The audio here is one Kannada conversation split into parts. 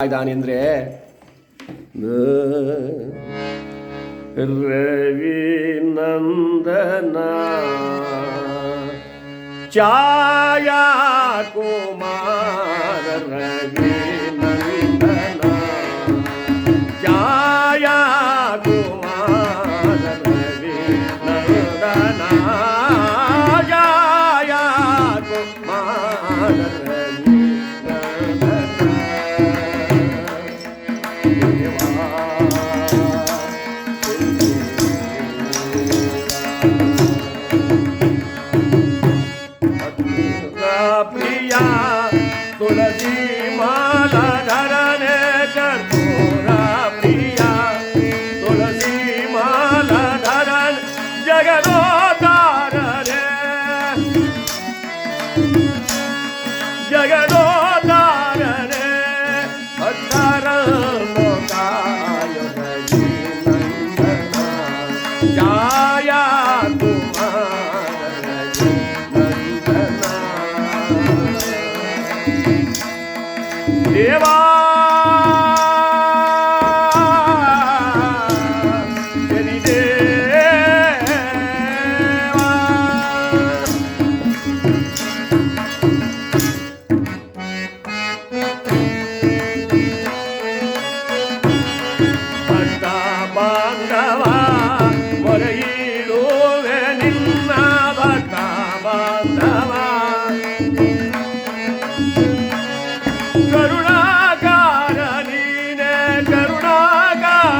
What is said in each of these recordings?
ಇದ್ದಾನೆ ಅಂದರೆ? ರವಿ ನಂದನ ಛಾಯಾ ಕುಮಾರ ರವಿ. துளசி மாலா தரணே கற்பூரா பிரியா. துளசி மாலா தரண் ஜெகதோ தாரணே ஜெகதோ தாரணே தரண காய நந்தனா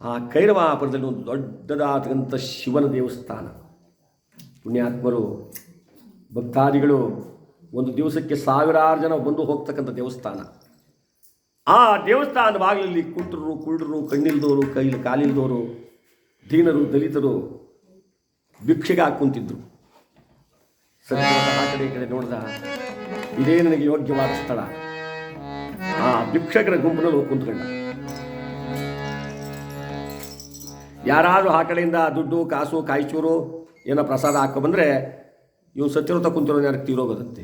ಆ ಕೈರವಾಪುರದಲ್ಲಿ ಒಂದು ದೊಡ್ಡದಾದಂಥ ಶಿವನ ದೇವಸ್ಥಾನ. ಪುಣ್ಯಾತ್ಮರು, ಭಕ್ತಾದಿಗಳು ಒಂದು ದಿವಸಕ್ಕೆ ಸಾವಿರಾರು ಜನ ಬಂದು ಹೋಗ್ತಕ್ಕಂಥ ದೇವಸ್ಥಾನ. ಆ ದೇವಸ್ಥಾನದ ಬಾಗಿಲಲ್ಲಿ ಕುಂಟರು, ಕುರುಡರು ಕಣ್ಣಿಲ್ದವರು ಕೈಲಿ ಕಾಲಿಲ್ದವರು ದೀನರು, ದಲಿತರು ಭಿಕ್ಷೆಗೆ ಹಾಕುತ್ತಿದ್ದರು ಕುಂತಿದ್ರು. ಆ ಕಡೆ ಕಡೆ ನೋಡಿದ, ಇದೇ ನನಗೆ ಯೋಗ್ಯವಾದ ಸ್ಥಳ. ಆ ಭಿಕ್ಷಕರ ಗುಂಪಿನಲ್ಲಿ ಹೋಗಿ ಕುಂತ್ಕೊಂಡ. ಯಾರಾದರೂ ಆ ಕಡೆಯಿಂದ ದುಡ್ಡು, ಕಾಸು, ಕಾಯಿಚೂರು ಏನೋ ಪ್ರಸಾದ ಹಾಕೋ ಬಂದರೆ ಸತ್ಯವ್ರತ ಕುಂತಿರೋ ಯಾರಿಗೆ ತೀರೋಗೋದಂತೆ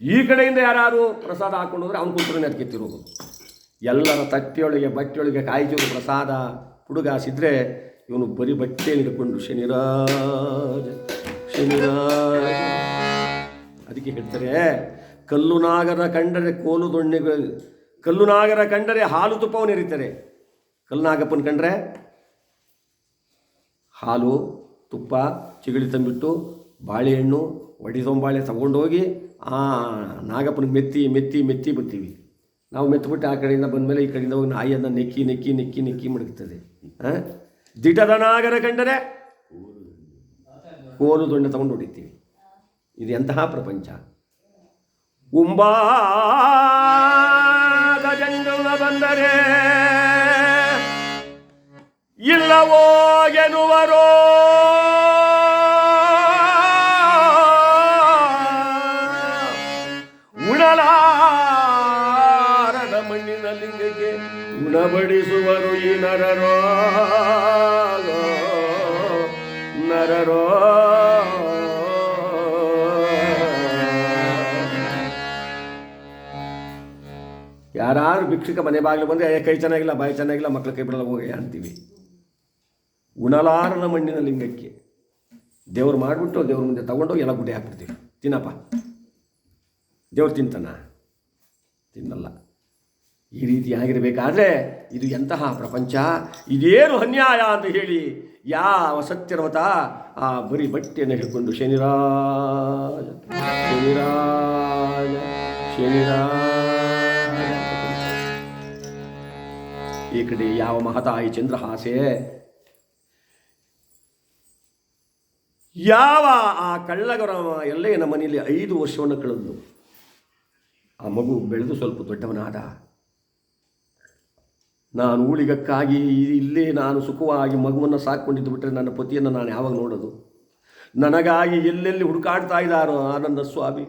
ಈ ಕಡೆಯಿಂದ ಯಾರಾದರೂ ಪ್ರಸಾದ ಹಾಕೊಂಡು ಹೋದರೆ ಅವ್ನು ಕುಂತಿರೋ ನೆರಕ್ಕೆ ತೀರೋಗೋದು ಎಲ್ಲರ ತಟ್ಟೆಯೊಳಗೆ, ಬಟ್ಟೆಯೊಳಗೆ ಕಾಯಿಚೂರು ಪ್ರಸಾದ ಹುಡುಗಾಸಿದ್ರೆ ಇವನು ಬರೀ ಬಟ್ಟೆ ಹಿಡ್ಕೊಂಡು, ಶನಿರಾಜ ಶನಿರಾಜ. ಅದಕ್ಕೆ ಹೇಳ್ತಾರೆ, ಕಲ್ಲು ನಾಗರ ಕಂಡರೆ ಕೋಲು ದೊಣ್ಣೆಗಳು, ಕಲ್ಲು ನಾಗರ ಕಂಡರೆ ಹಾಲು ತುಪ್ಪವನ್ನು ಎರಿತಾರೆ. ಕಲ್ಲು ನಾಗಪ್ಪನ ಕಂಡ್ರೆ ಹಾಲು, ತುಪ್ಪ ಚಿಗಳಿ ತಂಬಿಟ್ಟು ಬಾಳೆಹಣ್ಣು ಒಡಿಸೊಂಬಾಳೆ ತಗೊಂಡೋಗಿ ಆ ನಾಗಪ್ಪನಿಗೆ ಮೆತ್ತಿ ಮೆತ್ತಿ ಮೆತ್ತಿ ಬರ್ತೀವಿ ನಾವು ಮೆತ್ತಬಿಟ್ಟು ಆ ಕಡೆಯಿಂದ ಬಂದಮೇಲೆ ಈ ಕಡೆಯಿಂದ ಹೋಗಿ ನಾಯಿಯನ್ನು ನೆಕ್ಕಿ ನೆಕ್ಕಿ ನೆಕ್ಕಿ ನೆಕ್ಕಿ ಮಡಗ್ತದೆ. ಹಾಂ ದಿಟದ ನಾಗರ ಕಂಡರೆ ಕೋಲು ದೊಣ್ಣೆ ತಗೊಂಡು ಹೊಡಿತೀವಿ. ಇದು ಎಂತಹ ಪ್ರಪಂಚ? ಉಂಬಾ ಬಂದರೆ ಇಲ್ಲವೋ ಎನ್ನುವರೋ? ಉಣಲಾರದ ಮಣ್ಣಿನ ಲಿಂಗಕ್ಕೆ ಉಣಬಡಿಸುವರು ಈ ನರರೋ. ನರರೋ. ಯಾರು ಭಿಕ್ಷಕ ಮನೆ ಬಾಗಿಲು ಬಂದರೆ ಕೈ ಚೆನ್ನಾಗಿಲ್ಲ, ಬಾಯಿ ಚೆನ್ನಾಗಿಲ್ಲ ಮಕ್ಕಳು ಕೈ ಬಿಡಲ್ಲ ಹೋಗಿ ಅಂತೀವಿ. ಉಣಲಾರನ ಮಣ್ಣಿನ ಲಿಂಗಕ್ಕೆ ದೇವ್ರು ಮಾಡಿಬಿಟ್ಟು ದೇವ್ರ ಮುಂದೆ ತಗೊಂಡೋಗಿ ಎಲ್ಲ ಗುಡ್ಡೆ ಹಾಕ್ಬಿಡ್ತೀವಿ. ತಿನ್ನಪ್ಪ. ದೇವ್ರು ತಿಂತಾನ? ತಿನ್ನಲ್ಲ. ಈ ರೀತಿ ಆಗಿರಬೇಕಾದ್ರೆ ಇದು ಎಂತಹ ಪ್ರಪಂಚ? ಇದೇನು ಅನ್ಯಾಯ ಅಂತ ಹೇಳಿ ಯಾವ ಸತ್ಯರ್ವತ ಆ ಬರಿ ಬಟ್ಟೆಯನ್ನು ಹಿಡ್ಕೊಂಡು ಶನಿರಾಜ ಶನಿರಾಜ ಶನಿರಾಜ. ಈ ಕಡೆ ಯಾವ ಮಹತಾಯಿ ಚಂದ್ರಹಾಸೆ ಯಾವ ಆ ಕಳ್ಳಗರ ನಮ್ಮ ಮನೆಯಲ್ಲಿ ಐದು ವರ್ಷವನ್ನು ಕಳೆದು ಆ ಮಗು ಬೆಳೆದು ಸ್ವಲ್ಪ ದೊಡ್ಡವನಾದ. ನಾನು ಉಳಿಗಕ್ಕಾಗಿ ಇಲ್ಲೇ ನಾನು ಸುಖವಾಗಿ ಮಗುವನ್ನು ಸಾಕೊಂಡಿದ್ದು ಬಿಟ್ಟರೆ ನನ್ನ ಪತಿಯನ್ನು ನಾನು ಯಾವಾಗ ನೋಡೋದು? ನನಗಾಗಿ ಎಲ್ಲೆಲ್ಲಿ ಹುಡುಕಾಡ್ತಾ ಇದ್ದಾರೋ ಆನಂದ ಸ್ವಾಮಿ.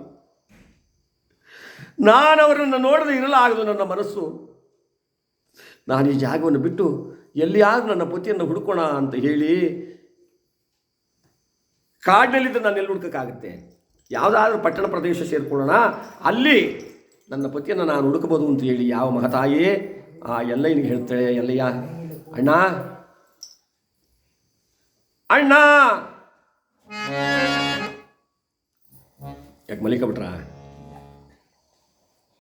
ನಾನು ಅವರನ್ನು ನೋಡದೆ ಇರಲಾಗದು ನನ್ನ ಮನಸ್ಸು. ನಾನು ಈ ಜಾಗವನ್ನು ಬಿಟ್ಟು ಎಲ್ಲಿಯಾದರೂ ನನ್ನ ಪತಿಯನ್ನು ಹುಡುಕೋಣ ಅಂತ ಹೇಳಿ ಕಾಡಿನಲ್ಲಿದ್ದ ನಾನು ಎಲ್ಲಿ ಹುಡುಕಕ್ಕಾಗುತ್ತೆ? ಯಾವುದಾದ್ರೂ ಪಟ್ಟಣ ಪ್ರದೇಶ ಸೇರಿಕೊಳ್ಳೋಣ. ಅಲ್ಲಿ ನನ್ನ ಪತಿಯನ್ನು ನಾನು ಹುಡುಕಬಹುದು ಅಂತ ಹೇಳಿ ಯಾವ ಮಹತಾಯೇ, ಆ ಎಲ್ಲಯ್ಯನಿಗೆ ಹೇಳ್ತಾಳೆ, ಎಲ್ಲಯ್ಯ. ಅಣ್ಣ. ಅಣ್ಣ. ಯಾಕೆ ಮಲಿಕ ಬಿಟ್ರ